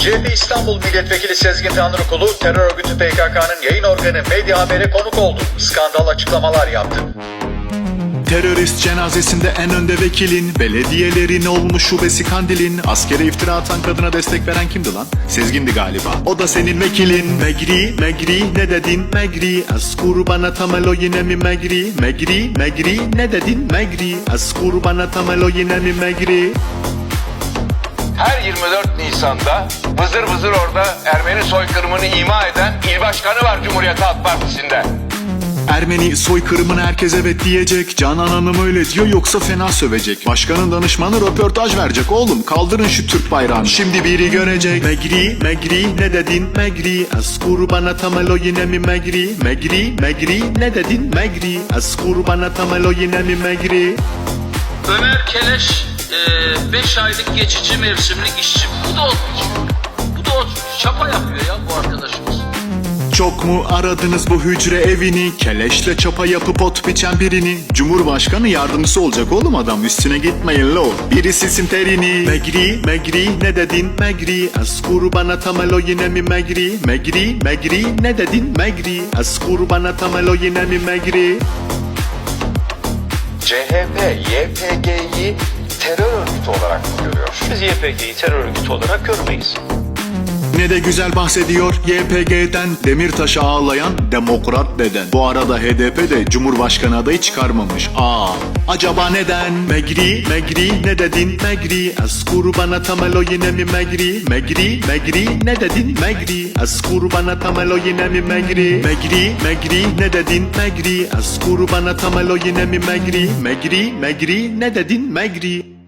CHP İstanbul Milletvekili Sezgin Tanrıkulu, terör örgütü PKK'nın yayın organı Medya Haber'e konuk oldu. Skandal açıklamalar yaptı. Terörist cenazesinde en önde vekilin Belediyelerin olmuş şubesi kandilin Askere iftira atan kadına destek veren kimdi lan? Sezgindi galiba O da senin vekilin Megri, Megri ne dedin Megri Az kurbana tamelo yine mi Megri Megri, Megri ne dedin Megri Az kurbana tamelo yine mi Megri Her 24 Nisan'da vızır vızır orada Ermeni soykırımını ima eden il başkanı var Cumhuriyet Halk Partisi'nde. Ermeni soykırımını herkes evet diyecek. Canan Hanım öyle diyor yoksa fena sövecek. Başkanın danışmanı röportaj verecek. Oğlum Kaldırın şu Türk bayrağını. Şimdi biri görecek. Megri, Megri ne dedin? Megri Az kurbana tamelo yine mi Megri? Megri, Megri ne dedin? Megri Az kurbana tamelo yine mi Megri? Ömer Keleş 5 aylık geçici mevsimlik işçi. Bu da olmuş. Şapa yapıyor ya bu arkadaşımız. Çok mu aradınız bu hücre evini? Keleşle çapa yapıp ot biçen birini. Cumhurbaşkanı yardımcısı olacak oğlum adam. Üstüne gitmeyin lo. Biri silsin terini. Megri, Megri ne dedin? Megri. Az kurbana tamelo yine mi Megri? Megri, Megri ne dedin? Megri. Az kurbana tamelo yine mi Megri? CHP, YPG'yi terör örgütü olarak mı görüyor? Biz YPG'yi terör örgütü olarak görmeyiz. Ne de güzel bahsediyor YPG'den Demirtaş'a ağlayan demokrat deden. Bu arada HDP de Cumhurbaşkanı adayı çıkarmamış. Aa acaba neden? Megri Megri ne dedin? Megri Az kurbana tamelo yine mi Megri? Megri Megri ne dedin? Megri Az kurbana tamelo yine mi Megri? Megri Megri ne dedin? Megri Az kurbana tamelo yine mi Megri? Megri Megri ne dedin? Megri